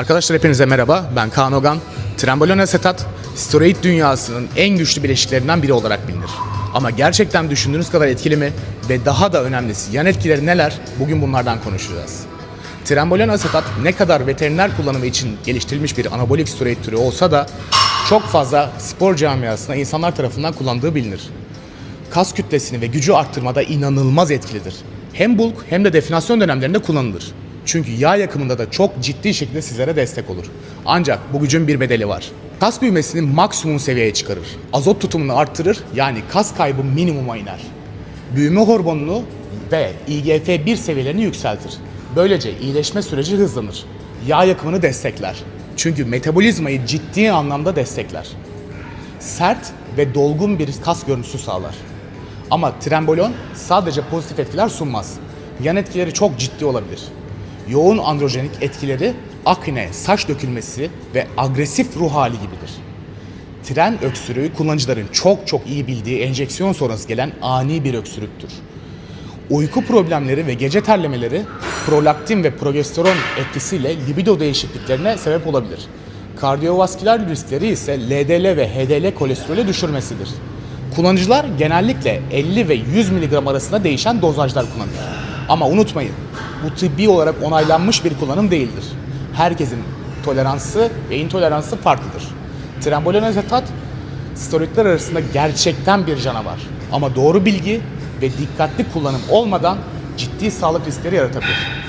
Arkadaşlar hepinize merhaba. Ben Kaan Ogan. Trembolon asetat, steroid dünyasının en güçlü bileşiklerinden biri olarak bilinir. Ama gerçekten düşündüğünüz kadar etkili mi ve daha da önemlisi yan etkileri neler? Bugün bunlardan konuşacağız. Trembolon asetat ne kadar veteriner kullanımı için geliştirilmiş bir anabolik steroid türü olsa da çok fazla spor camiasında insanlar tarafından kullandığı bilinir kas kütlesini ve gücü arttırmada inanılmaz etkilidir. Hem bulk hem de definasyon dönemlerinde kullanılır. Çünkü yağ yakımında da çok ciddi şekilde sizlere destek olur. Ancak bu gücün bir bedeli var. Kas büyümesini maksimum seviyeye çıkarır. Azot tutumunu arttırır yani kas kaybı minimuma iner. Büyüme hormonunu ve IGF-1 seviyelerini yükseltir. Böylece iyileşme süreci hızlanır. Yağ yakımını destekler. Çünkü metabolizmayı ciddi anlamda destekler sert ve dolgun bir kas görüntüsü sağlar. Ama trembolon sadece pozitif etkiler sunmaz. Yan etkileri çok ciddi olabilir. Yoğun androjenik etkileri akne, saç dökülmesi ve agresif ruh hali gibidir. Tren öksürüğü kullanıcıların çok çok iyi bildiği enjeksiyon sonrası gelen ani bir öksürüktür. Uyku problemleri ve gece terlemeleri prolaktin ve progesteron etkisiyle libido değişikliklerine sebep olabilir. Kardiyovasküler riskleri ise LDL ve HDL kolesterolü düşürmesidir. Kullanıcılar genellikle 50 ve 100 mg arasında değişen dozajlar kullanır. Ama unutmayın, bu tıbbi olarak onaylanmış bir kullanım değildir. Herkesin toleransı ve intoleransı farklıdır. Trembolon azetat steroidler arasında gerçekten bir canavar. Ama doğru bilgi ve dikkatli kullanım olmadan ciddi sağlık riskleri yaratabilir.